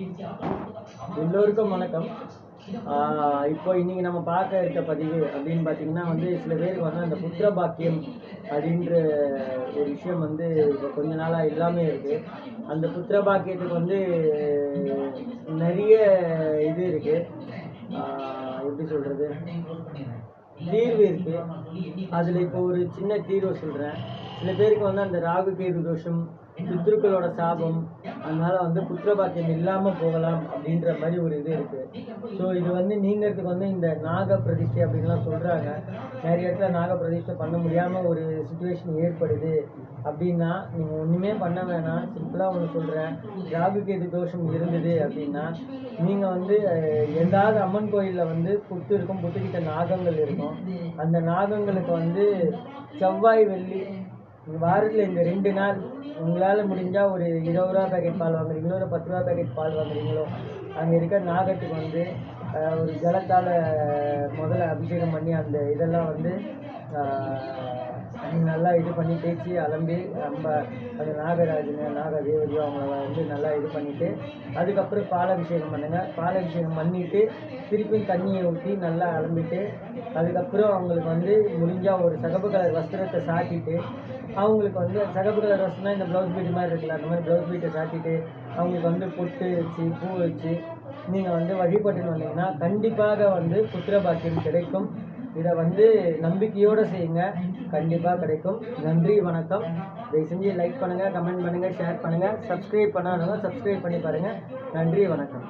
எல்லோருக்கும் வணக்கம். இப்போ இன்னைக்கு நம்ம பார்க்க இருக்க பதிவு அப்படின்னு பார்த்தீங்கன்னா வந்து சில பேருக்கு வந்து அந்த புத்திர பாக்கியம் அப்படின்ற ஒரு விஷயம் வந்து இப்போ கொஞ்ச நாளாக எல்லாமே இருக்குது அந்த புத்திர பாக்கியத்துக்கு வந்து நிறைய இது இருக்குது எப்படி சொல்கிறது தீர்வு இருக்குது அதில் இப்போ ஒரு சின்ன தீர்வு சொல்கிறேன் சில பேருக்கு வந்து அந்த ராகு கேது தோஷம் பித்ருக்களோட சாபம் அதனால வந்து புத்திரபாக்கியம் இல்லாமல் போகலாம் அப்படின்ற மாதிரி ஒரு இது இருக்கு. ஸோ இது வந்து நீங்கிறதுக்கு வந்து இந்த நாக பிரதிஷ்டை அப்படின்லாம் சொல்கிறாங்க நிறைய இடத்துல நாக பிரதிஷ்டை பண்ண முடியாமல் ஒரு சுச்சுவேஷன் ஏற்படுது. அப்படின்னா நீங்கள் ஒன்றுமே பண்ண வேணாம். சிம்பிளாக ஒன்று சொல்கிறேன் ராகு கேது தோஷம் இருந்தது அப்படின்னா நீங்கள் வந்து எந்தாவது ஏதாவது அம்மன் கோயிலில் வந்து புத்து இருக்கும் புத்துக்கிட்ட நாகங்கள் இருக்கும். அந்த நாகங்களுக்கு வந்து செவ்வாய் வெள்ளி வாரத்தில் இந்த ரெண்டு நாள் உங்களால் முடிஞ்சால் ஒரு இருபது ரூபா பேக்கெட் பால் வாங்குறீங்களோ இல்லை பத்து ரூபா பேக்கெட் பால் வாங்குறீங்களோ அங்கே இருக்க நாகத்துக்கு வந்து ஒரு ஜலத்தால் முதல்ல அபிஷேகம் பண்ணி அந்த இதெல்லாம் வந்து நல்லா இது பண்ணி தேய்ச்சி அலம்பி நம்ம அந்த நாகராஜனை நாகதேவதையோ அவங்கள வந்து நல்லா இது பண்ணிவிட்டு அதுக்கப்புறம் பாலாபிஷேகம் பண்ணுங்கள் பாலாபிஷேகம் பண்ணிவிட்டு திருப்பியும் தண்ணியை ஊற்றி நல்லா அலம்பிட்டு அதுக்கப்புறம் அவங்களுக்கு வந்து முடிஞ்சால் ஒரு சகப்பு கலர் வஸ்திரத்தை சாத்திட்டு அவங்களுக்கு வந்து சகப்பு கலர் இந்த ப்ளவுஸ் பீட் மாதிரி இருக்குல்ல அந்த மாதிரி ப்ளவுஸ் பீட்டை சாத்திட்டு அவங்களுக்கு வந்து பொட்டு வச்சு பூ வச்சு நீங்கள் வந்து வழிபட்டுன்னு வந்தீங்கன்னா கண்டிப்பாக வந்து புத்திர பாக்கியம் கிடைக்கும். இதை வந்து நம்பிக்கையோடு செய்யுங்க. கண்டிப்பாக கிடைக்கும். நன்றி வணக்கம். இதை செஞ்சு லைக் பண்ணுங்கள் கமெண்ட் பண்ணுங்கள் ஷேர் பண்ணுங்கள் சப்ஸ்கிரைப் பண்ணாதவங்க சப்ஸ்கிரைப் பண்ணி பாருங்கள் நன்றி வணக்கம்.